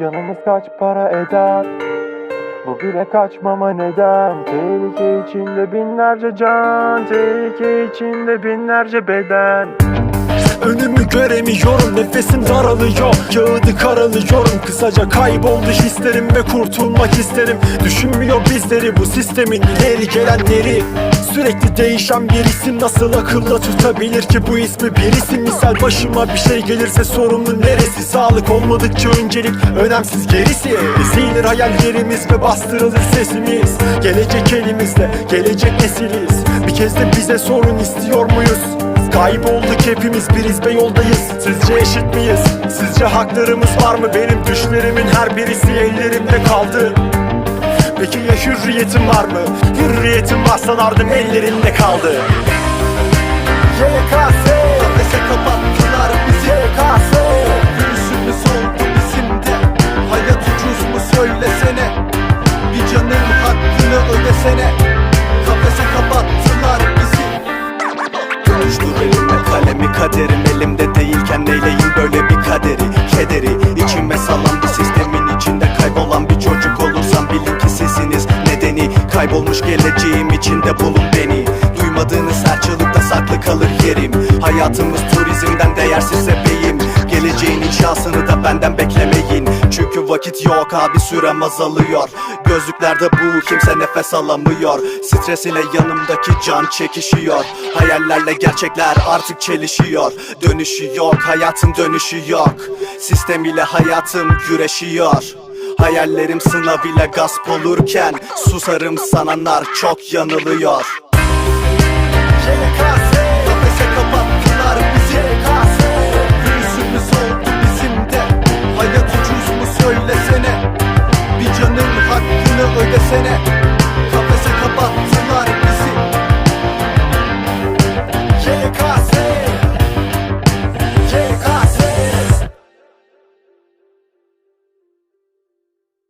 Canımız kaç para eder? Bu bile kaçmama neden? Tehlike içinde binlerce can Tehlike içinde binlerce beden Önümü göremiyorum nefesim daralıyor. Kağıdı karalıyorum kısaca kayboldu hislerim ve kurtulmak isterim. Düşünmüyor bizleri bu sistemin ileri gelenleri. Sürekli değişen bir isim nasıl akılda tutabilir ki bu ismi? Birisi Misal başıma bir şey gelirse sorumlu neresi? Sağlık olmadıkça öncelik önemsiz gerisi. Ezilir hayallerimiz ve bastırılır sesimiz. Gelecek elimizde gelecek nesiliz Bir kez de bize sorun istiyor muyuz? Kaybolduk hepimiz biriz ve yoldayız. Sizce eşit miyiz? Sizce haklarımız var mı? Benim düşlerimin her birisi ellerimde kaldı. Peki ya hürriyetim var mı? Hürriyetim varsa nardım ellerinde kaldı. YKS Kafese kapattılar bizi. YKS Gülüşümüz oldu bizim de? Hayat ucuz mu söylesene? Bir canın hakkını ödesene. Kafese kapattılar kaderim elimde değilken neyleyim böyle bir kaderi Kederi? İçime salan bir sistemin içinde kaybolan bir çocuk olursam bilin ki sizsiniz. Nedeni Kaybolmuş geleceğim içinde bulun beni. Duymadığınız her saklı kalır yerim. Hayatımız turizmden değersiz sebeyim Geleceğin inşasını da benden Çünkü vakit yok abi sürem azalıyor. Gözlüklerde bu kimse nefes alamıyor. Stres ile yanımdaki can çekişiyor. Hayallerle gerçekler artık çelişiyor. Dönüşü yok hayatın dönüşü yok. Sistem ile hayatım güreşiyor. Hayallerim sınav ile gasp olurken Susarım sananlar çok yanılıyor. YKS Bye.